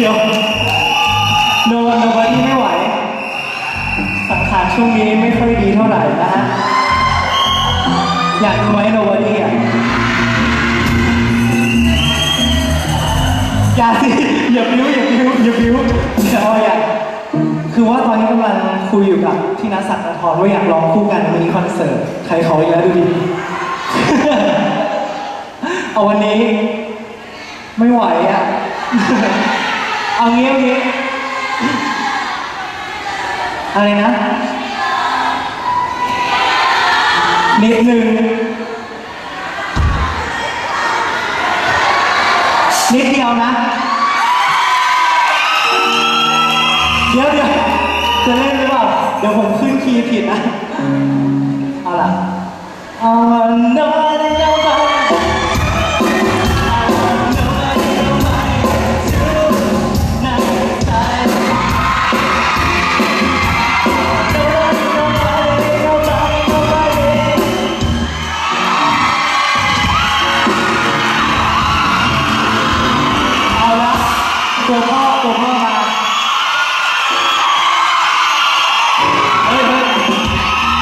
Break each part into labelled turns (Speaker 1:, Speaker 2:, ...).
Speaker 1: เดี๋ยวโนวันโนวันที่ไม่ไหว สังขารช่วงนี้ไม่ค่อยดีเท่าไหร่นะฮะ อยากดูไหมโนวันที่อะ อย่าสิ อย่าบิ้วอย่าบิ้วอย่าบิ้วเดี๋ยวอยากคือว่าตอนนี้กำลังคุยอยู่กับที่นัทสักดาทรว่าอยากร้องคู่กันมินิคอนเสิร์ต ใครเขาเยอะดูดิ เอาวันนี้ ไม่ไหวอะ เอางี้เอางี้อะไรนะ นิดนึง นิดเดียวนะ เดี๋ยวเดี๋ยวจะเล่นหรือเปล่า เดี๋ยวผมขึ้นคีย์ผิดนะ เอาล่ะ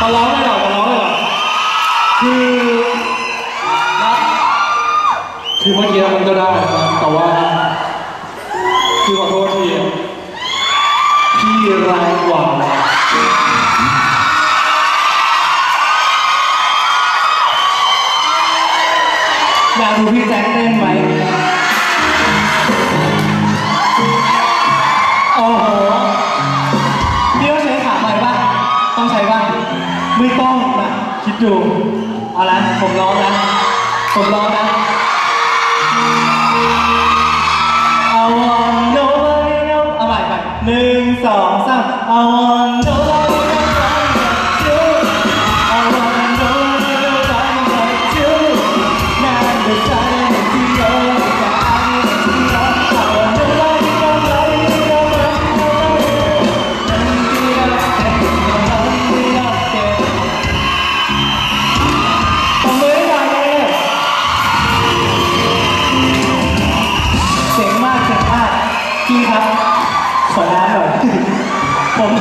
Speaker 1: มา
Speaker 2: ร้องเลยเหรอมาร้องเลยเหรอ
Speaker 1: คือนะ
Speaker 2: คือเมื่อกี้มันก็ได้นะแต่ว่า คือขอโทษทีพี่แรงกว่า
Speaker 1: อยากดูพี่แจ็คเต้นไหม ไม่ต้องนะคิดดู เอาละผมร้องนะ ผมร้องนะ เจ๋งมากเจ๋งมากพี่ครับ ขอน้ำหน่อย